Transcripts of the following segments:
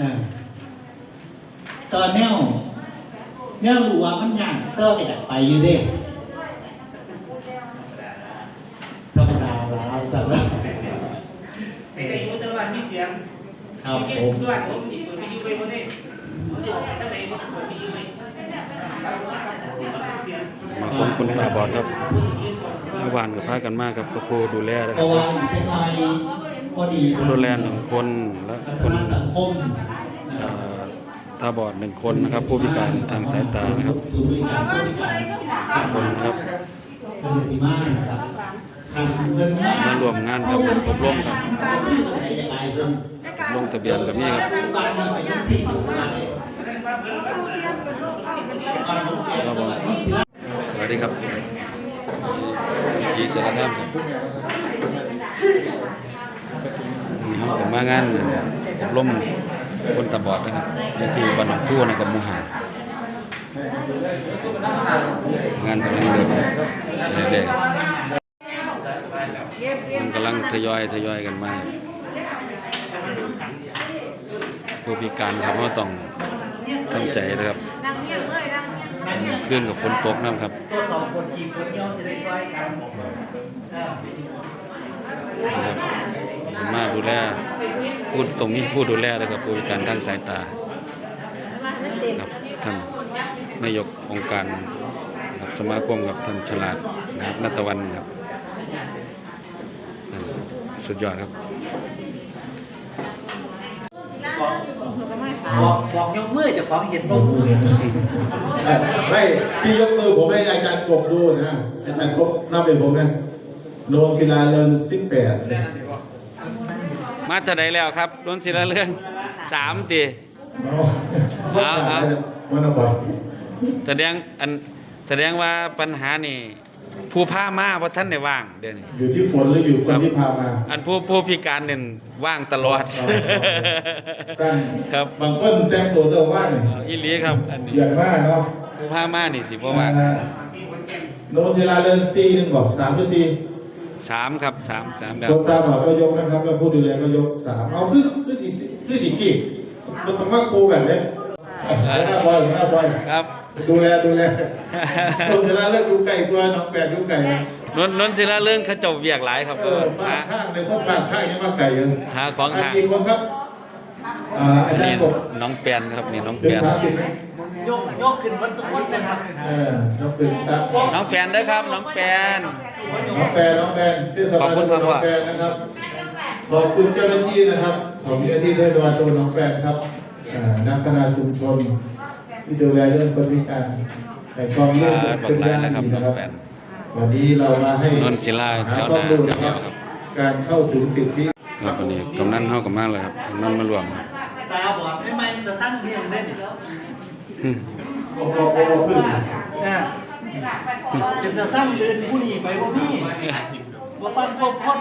อ่าตอนแนวแนวรู้ว่ามันยากเตอร์ก็อยากไปอยู่เด้ธรรมดาแล้วสำหรับไอ้ไอ้ยุทธวัฒน์มีเสียงครับผมยุทธวัฒน์ผมติดเปิดวิทยุไปคนนี้ผมจะทำไมผมเปิดวิทยุไปครับผมครับผมมีเสียงมาคนคนตาบอดครับชาวบ้านก็พากันมากครับก็ครูดูแลนะเพครัราะบว่าอีกเล็กน้อย พอดีผู้ดูแลหนึ่งคนและพัฒคนนาสังคมนะคเอ่รับอตาบอดหนึ่งคนนะครับ ผู้พิการทางสายตานะครับศูนย์บริการผู้พิการคนนะครับเป็นสิมานะครับทำเงินมากมาร่วมงานกับอบรมครับยังไงเพิ่นลงทะเบียนกับนี่ครับบ้านนี้ไปยังสี่จุดสลายบ้านผมเปลี่ยนจังหวัดนนทบุรีสวัสดีครับยีสารคามครับนี่ เขาผมมางานอบรมคนตาบอดนะครับอยู่ที่บ้านหนองคู่นะครับมหางานกำลังเดินเรื่อยๆมันกำลังทยอยทยอยกันมาผู้พิการครับเขาต้องทำใจนะครับดังเงียบเลยดับขึ้นกับฝนตกน้ำครับตัวต่อคนกีบ คนเดียวจะได้ช่วยกันอ่านะครับมาดูแลพูดตรงนี้ผู้ดูแลแล้วกับผู้พิการทางสายตาครับท่านนายกองค์การนะครับสมาคมกับท่านฉลาดนะครับนัตวันครับท่านสุดยอดครับบอกบอกยกมือเจะของเห็นบ่มือไม่ที่ยกมือผมให้อาจารย์กบดูนะอาจารย์กบนับเป็นผมนะโนศิลาเริงสิบแปด มาจะได้แล้วครับล้นศิลาเรื่องสามตีเอาเอามันเอาไปแสดงอันแสดงว่าปัญหานี่ผู้พามาเพราะท่านได้ว่างเดี๋ยวนี้อยู่ที่ฝนหรืออยู่คนที่พามา อันผู้ผู้พิการเนี่ยว่างตลอดอ๋อตั้งครับบางคนแต่งตัวเตัวว่านี่อีหลีครับอันนี้อย่างมากเนาะผู้พามานี่สิเพราะว่าอ่โนศิลาเริงซีหนึ่งบอกสามหรือสี่ สามครับสามสามดาควนตาบอดก็ยกนะครับแล้วผู้ดูแลก็ยกสามเอาคือคือสี่คือสี่ขีดมันต้องมาคูกันเลยหน้าบอยหน้าบอยครับ ดูแลดูแลโนศิลาเริงดูไก่ตัวน้องแปดดูไก่นะนนนนศิลาเรื่องเขาเจบเวียกหลายครับเออฝาหากข้างในคนฝากข้างยังมาไก่ยังหาของหากี่คนครับอ่าอาจารนี่ย์กบน้องแปนครับนี่น้องถึแปงนสามสิบไหม ยกยกขึ้นวันสุขวันนะครับเออน้องเป็นตัดน้องแปนเด้อครับ น้องแปน น้องแปรน้องแปรเทศบาลขอบคุณตำบลครับน้องแปรนะครับ ขอบคุณเจ้าหน้าที่นะครับ ของเจ้าหน้าที่เทศบาลตำบลน้องแปรครับอ่านักพัฒนาชุมชน ที่ดูแลเรื่องคนพิการในความร่วมมือบัเป็กนหลายอย่างนะครับดีน้อนะงครับแปนวันนี้เรามาให้นนท์ศิลาหาแถวความหน้ารู้แถนะวครับครับ การเข้าถึงสิทธิครับวันนี้กำนันเฮากับมาเลยครับกำนันมารวมครับ ตาบอดไม่ไม่จะสร้างเพียงได้นี่อืม บอกบอกบอกบอกพึ่งนะเป็นจะสร้างเดินผู้นี้ไปบ่มีบ่ฟันพบคน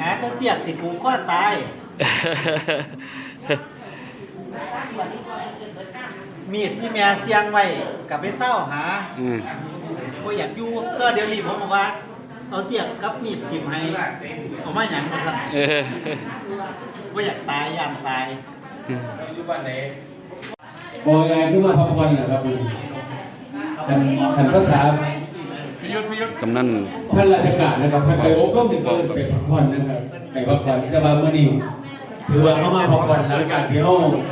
หาแตะเสียกสิผูกคอตายมีดที่แม่เสียงไว้กลับไปเศร้าหาอืมบ่อยากอยู่ก็เดี๋ยวนี้ผมบอกว่าเอาเสียกกับมีดทิ่มให้เอามาหยังมาซั่นเออบ่อยากตายย่านตายอืมบ อกยังไงขึ้นมาพักผ่อนนะครับฉันฉันภาษา กำนันท่านราชการนะครับท่านไปอบรมนี่ก็ไปพักผ่อนนะครับไปพักผ่อนแต่ว่าเมื่อนี้ถือว่าเข้ามาพักผ่อนหลังจากที่เขาผม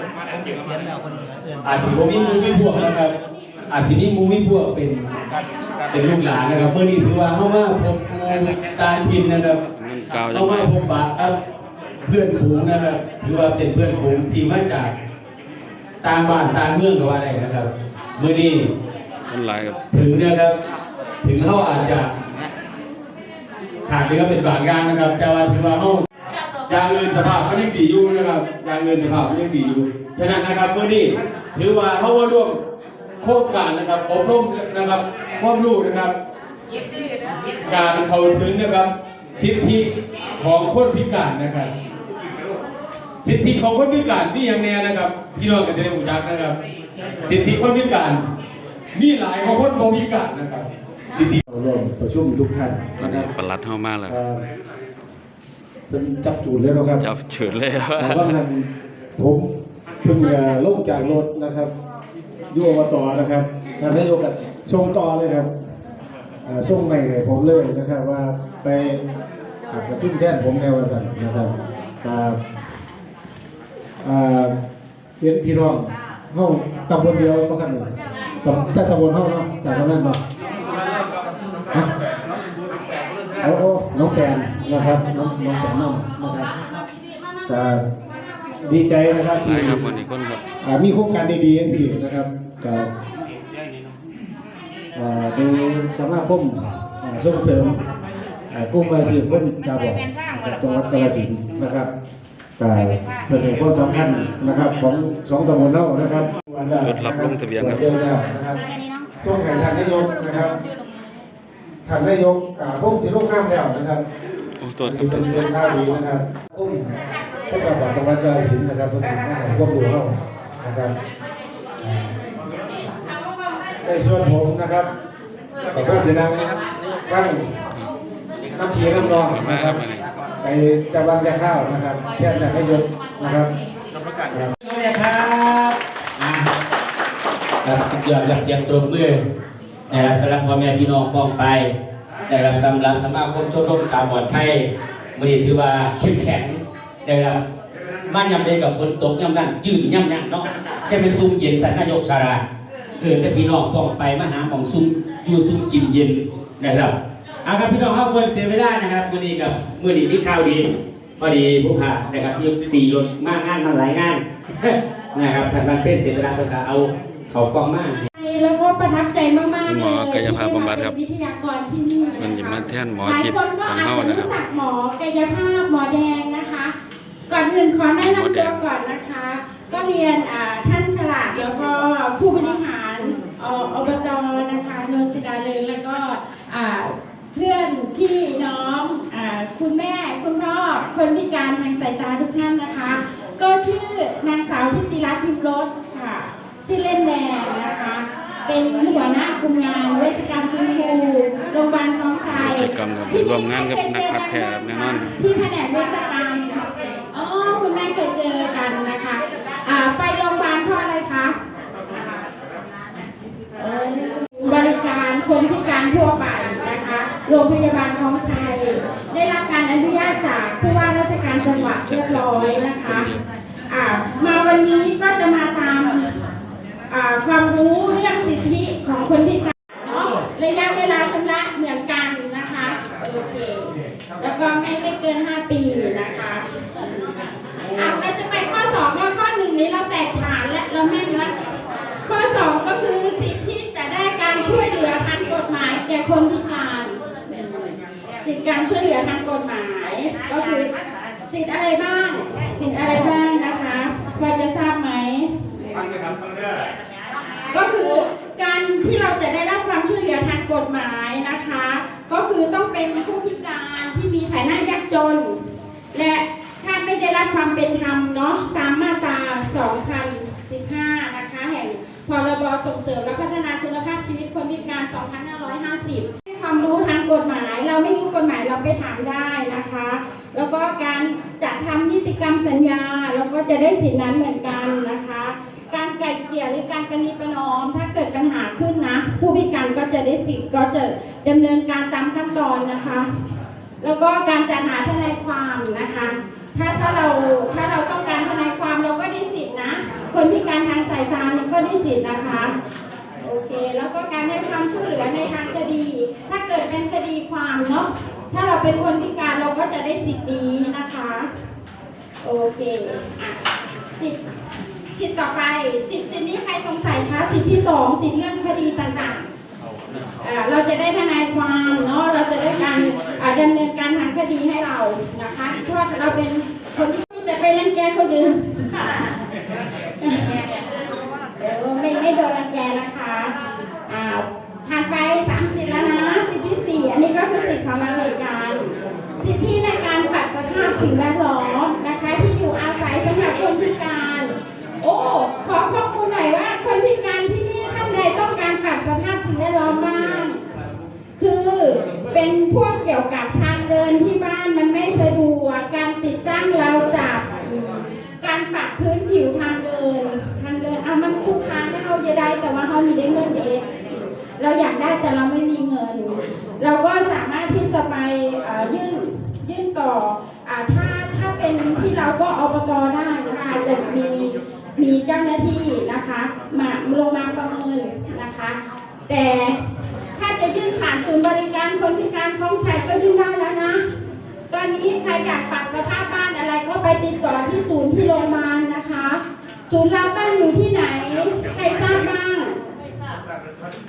เสียแล้วคนเอื่นอาจจะมีหมูมีพวกนะครับอาจจะมีหมูมีพวกเป็นเป็นลูกหลานนะครับเมื่อนี้ถือว่าเข้ามาพบครูตาทินนะครับนั่นกล่าวจัเข้างไงมาพบปะครับเพื่อนฝูงนะครับถือว่าเป็นเพื่อนฝูงที่มาจาก ต่างบ้านต่างเมืองก็ว่าได้นะครับเมื่อนี้มันหลายครับถึงนะครับ ถึงเขาอาจจะขาดเรือเป็นบางอย่างนะครับ แต่ว่าถือว่าเขาอย่างเงินสภาพเขายังดีอยู่นะครับอย่างเงินสภาพเขายังดีอยู่ฉะนั้นนะครับเมื่อนี้ถือว่าเขาว่าร่วมโครงการนะครับอบรมนะครับความรู้นะครับ การเข้าถึงนะครับ สิทธิของคนพิการนะครับ สิทธิของคนพิการมีอย่างแน่นะครับพี่น้องก็จะได้รู้จักนะครับ สิทธิคนพิการมีหลายกว่าคนบ่พิการนะครับ สิทธิร่วมประชุมทุกท่านตอนนะคนี้รับประหลัดเฮามาแล้วเอ่อเป็นจับจูดเลยนะครับจับเฉิดเลยแต่ว่าท่านผมเพิ่งเอ่อลงจากรถนะครับอยู่อบตนะครับท่านนายกก็ส่งต่อเลยครับอ่าส่งใหม่ให้ผมเลยนะครับว่าไปอ่าประชุมแทนผมในวันนั้นนะครับครับ อ่าเรียนพี่น้องเฮาตำบลเดียวบ่ครับนี่ตำแต่ตำบลเฮาเนาะจากตรงนั้นเนาะฮะโอ้โอ้น้องแปนนะครับน้องน้องแปนน้องนะครับแต่ดีใจนะครับไปที่ครับวันนี้คนครับอ่ามีโครงการดีๆอย่างสี่นะครับกับอ่าโดยสมาคมอ่าส่งเสริมอ่ากลุ่มอาชีพคนตาบอดนะครับจังหวัดกาฬสินธุ์นะครับ กับเป็นเหตุความสำคัญนะครับของสองตำบลเน่านะครับรถรับลงทะเบียนครับเดินแล้วนะครับส่งให้ท่านนายกนะครับท่านนายกอ่าพงศิลป์น้ำแล้วนะครับโอ้ตัวจคนี่รับเป็นเป็นข้าวดีนะครับกุ้งท่านประจังหวัดกาฬสินธุ์นะครับเพื่อถึงมาให้พวกดูเข้านะครับอ่าในส่วนผมนะครับกับผู้เสียนังฟังน้ำพีน้ำนองนะครับ ไปจังหวัดจะข้าวนะครับแทนจากนายกนะครับเลยครับครับสุดยอดรับเสียงตบมือนะครับสำหรับพ่อแม่พี่น้องป้องไปนะครับสำหรับสมาคมชมรมตาบอดไทยมันนี้ถือว่าเข้มแข็งนะครับมายำเดกับฝนตกยำนั่นจืดยำนั่นเนาะจะเป็นซุ่มเย็นแต่นายกสาราเออแต่พี่น้องป้องไปมาหาของซุ่มอยู่ซุ่มกินเย็นนะครับ เอาครับพี่น้องครับควรเสียเวลานะครับมื่อนี้กับมื่อนี้ที่ข่าวดีพอดีผู้ขานะครับยกตีรถมากงานมาหลายงานนะครับทางบ้านเป็นเสียเวลาเพื่อเอาเขากล้องมากแล้วก็ประทับใจมากๆคุณหมเลอยกายภาพบำบัดครับที่ได้มาเป็นวิทยากรที่นี่มันจะมาแทนหมอหลายจิตคนก็ของอาจเฮาจะนะครู้รับจักหมอกายภาพหมอแดงนะคะ ก่อนอื่นขอแนะหมอแดนำตัวงก่อนนะคะ ก็เรียนอ่าท่านฉลาดแล้วก็ผู้บริหารเอ่ออบตนะคะนนศิลาเริงแล้วก็อ่าเพื่อนพี่น้องอาคุณแม่คุณพ่อคนพิการทางสายตาทุกท่านนะคะ ก็ชื่อนางสาวทิติรัตน์พิมพ์รสค่ะ ชื่อเล่นแดงนะคะ เป็นหัวหน้ากลุ่มงานเวชกรรมฟื้นฟูโรงพยาบาลคลองชัยเวชกรรมครับร่วมงานกับนักพัฒน์แท้ครับแน่นอนครับที่แผนกเวชกรรมอ๋อคุณแม่เคยเจอกันนะคะอ่าไปโรงพยาบาลเพราะอะไรคะเอ่อบริการคนพิการทั่วไปนะคะ โรงพยาบาลคลองชัย ได้รับการอนุญาตจากผู้ว่าราชการจังหวัดเรียบร้อยนะคะอ่ามาวันนี้ก็จะมาตามความรู้เรื่องสิทธิของคนพิการเนาะระยะเวลาชำระเหมือนกันนะคะโอเคแล้วก็ไม่ไม่เกิน 5 ปีนะคะอะเราจะไปข้อ2แล้วข้อหนึ่งนี้เราแตกฉานและเราแม่นละข้อ 2 ก็คือสิทธิจะได้การช่วยเหลือทางกฎหมายแก่คนพิ การช่วยเหลือทางกฎหมาย ก็คือสิทธิ์อะไรบ้าง สิทธิ์อะไรบ้างนะคะพอจะทราบไหมก็คือการที่เราจะได้รับความช่วยเหลือทางกฎหมายนะคะ ก็คือต้องเป็นผู้พิการที่มีฐานะยากจน และถ้าไม่ได้รับความเป็นธรรมเนาะตามมาตรา 2015 นะคะ แห่งพรบส่งเสริมและพัฒนาคุณภาพชีวิตคนพิการ 2550 ความรู้ทางกฎหมาย เราไม่รู้กฎหมายเราไปถามได้นะคะ แล้วก็การจะทำนิติกรรมสัญญาเราก็จะได้สิทธินั้นเหมือนกันนะคะ การไกล่เกลี่ยหรือการประนีประนอม ถ้าเกิดปัญหาขึ้นนะ ผู้พิการก็จะได้สิทธิ์ก็จะดำเนินการตามขั้นตอนนะคะ แล้วก็การจัดหาทนายความนะคะ ถ้าถ้าเราถ้าเราต้องการทนายความเราก็ได้สิทธินะ คนพิการทางสายตาเนี่ยก็ได้สิทธินะคะ เค แล้วก็การให้ความช่วยเหลือในทางคดี ถ้าเกิดเป็นคดีความเนาะ ถ้าเราเป็นคนพิการเราก็จะได้สิทธิ์นี้นะคะ โอเคอะสิทธิ์สิทธิ์ต่อไป สิทธิ์สิทธิ์นี้ใครสงสัยคะ สิทธิ์ที่สองสิทธิ์เรื่องคดีต่างๆอ่าเราจะได้ทนายความเนาะ เราจะได้การอ่าดำเนินการทางคดีให้เรา นะคะ เพราะว่าเราเป็นคนที่จะไปรังแกคนอื่นเออไม่ไม่โดนรังแกนะคะ สิทธิของเราเหมือนกัน สิทธิในการปรับสภาพสิ่งแวดล้อมนะคะที่อยู่อาศัยสำหรับคนพิการ โอ้ขอข้อมูลหน่อยว่า คนพิการที่นี่ท่านใดต้องการปรับสภาพสิ่งแวดล้อมบ้าง คือเป็นพวกเกี่ยวกับทางเดินที่บ้านมันไม่สะดวกการติดตั้งเราวจับการปรับพื้นผิวทางเดิน ทางเดินอะมันทุกทางได้เอาจะได้แต่ว่าเขามีได้เงินเอง เราอยากได้แต่เราไม่มีเงิน เราก็สามารถที่จะไปยื่นยื่นต่ออถ้าถ้าเป็นที่เราก็อบตได้นะคะจะมีมีเจ้าหน้าที่นะคะมาลงมาประเมินนะคะ แต่ถ้าจะยื่นผ่านศูนย์บริการคนพิการคล่องชัยก็ยื่นได้แล้วนะ ตอนนี้ใครอยากปรับสภาพบ้านอะไรก็ไปติดต่อที่ศูนย์ที่โรงพยาบาลนะคะ ศูนย์เราตั้งอยู่ที่ไหน ใครทราบบ้าง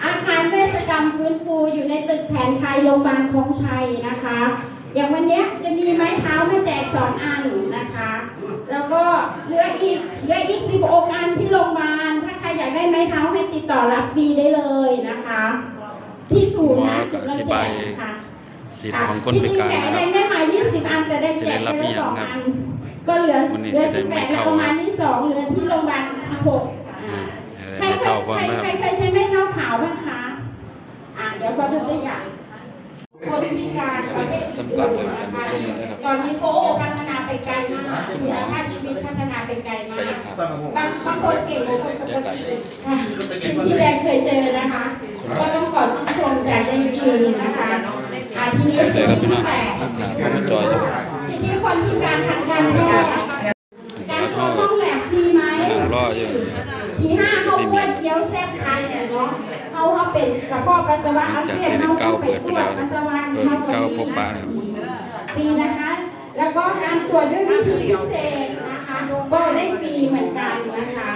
อาคารเวชกรรมฟื้นฟูอยู่ในตึกแผนไทยโรงพยาบาลคลองชัยนะคะ อย่างวันเนี้ยจะมีไม้เท้ามาแจกสองอันนะคะ แล้วก็เหลืออีกเหลืออีก16อันที่โรงพยาบาล ถ้าใครอยากได้ไม้เท้าให้ติดต่อรับฟรีได้เลยนะคะ ที่ศูนย์นะศูนย์เราแจกนะคะสิทธิ์ของคนพิการจริงๆนะแต่คได้รับไม่มา20 อันแต่ได้แจกไปละสองอัน ก็เหลือวันนี้เหลือสิได้ไม่18แล้วเข้าประมาณที่สองเหลือที่โรงพยาบาลอีก16อ่าใครไม่เคเข้ายความใครนะคใครรับเคยใช้ไม้เท้าขาวบ้างคะ อ่าเดี๋ยวขอดูตัวอย่าง คนพิการประเภทอื่นๆนะคะตอนนี้โค้พัฒนาไปไกลมากคุณภาพชีวิตพัฒนาไปไกลมากบางบางคนเก่งกว่าคนปกติค่ะที่แดงเคยเจอนะคะ ก็ต้องขอชื่นชมจากจริงๆนะคะอ่าทีนี้เจสิ่องกับพี่ที่น้องแปลกหลักฐานของจอยอยู่สิ่งที่คนพิการทางการแพทย์อัการนตเข้ารห้ท่อองแลบฟรีไหมนั่งรออยู่ทีห้า เขาปวดเยี้ยวแซ่บคันเนี่ยเนาะเขาเขาเป็นกระเพาะปัสสาวะอักเสบเขาต้องไปตรวจปัสสาวะเขาเขาพบปะนะฟรีนะคะ แล้วก็การตรวจด้วยวิธีพิเศษนะคะ ก็ได้ฟรีเหมือนกันนะคะ